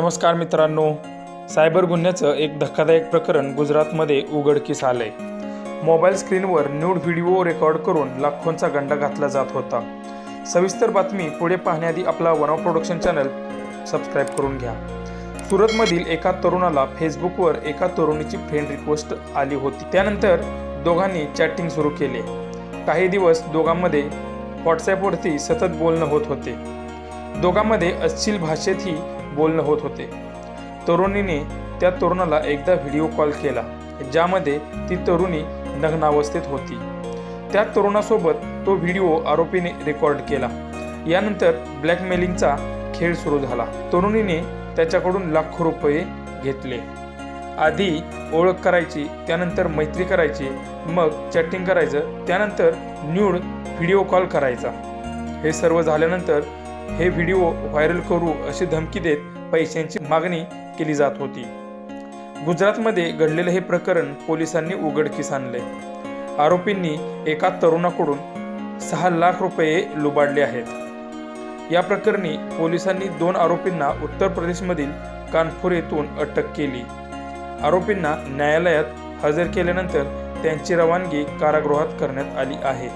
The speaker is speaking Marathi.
नमस्कार मित्रांनो. सायबर गुन्ह्याचं एक धक्कादायक प्रकरण गुजरातमध्ये उघडकीस आलंय. मोबाईल स्क्रीनवर न्यूड व्हिडिओ रेकॉर्ड करून लाखोंचा गंडा घातला जात होता. सविस्तर बातमी पुढे पाहण्याआधी आपला वनव प्रोडक्शन चॅनल सबस्क्राईब करून घ्या. सुरतमधील एका तरुणाला फेसबुकवर एका तरुणीची फ्रेंड रिक्वेस्ट आली होती. त्यानंतर दोघांनी चॅटिंग सुरू केले. काही दिवस दोघांमध्ये व्हॉट्सॲपवरती सतत बोलणं होत होते. दोघांमध्ये अश्लील भाषेतही बोलणं होत होते. तरुणीने त्या तरुणाला एकदा व्हिडिओ कॉल केला ज्यामध्ये ती तरुणी नग्नावस्थेत होती. त्या तरुणासोबत तो व्हिडिओ आरोपीने रेकॉर्ड केला. यानंतर ब्लॅकमेलिंगचा खेळ सुरू झाला. तरुणीने त्याच्याकडून लाखो रुपये घेतले. आधी ओळख करायची त्यानंतर मैत्री करायची मग चॅटिंग करायचं त्यानंतर न्यूड व्हिडिओ कॉल करायचा. हे सर्व झाल्यानंतर हे व्हिडिओ व्हायरल करू अशी धमकी देत पैशांची मागणी केली जात होती. गुजरातमध्ये घडलेले हे प्रकरण पोलिसांनी उघडकीस आणले. आरोपींनी एका तरुणाकडून सहा लाख रुपये लुबाडले आहेत. या प्रकरणी पोलिसांनी दोन आरोपींना उत्तर प्रदेशमधील कानपूर येथून अटक केली. आरोपींना न्यायालयात हजर केल्यानंतर त्यांची रवानगी कारागृहात करण्यात आली आहे.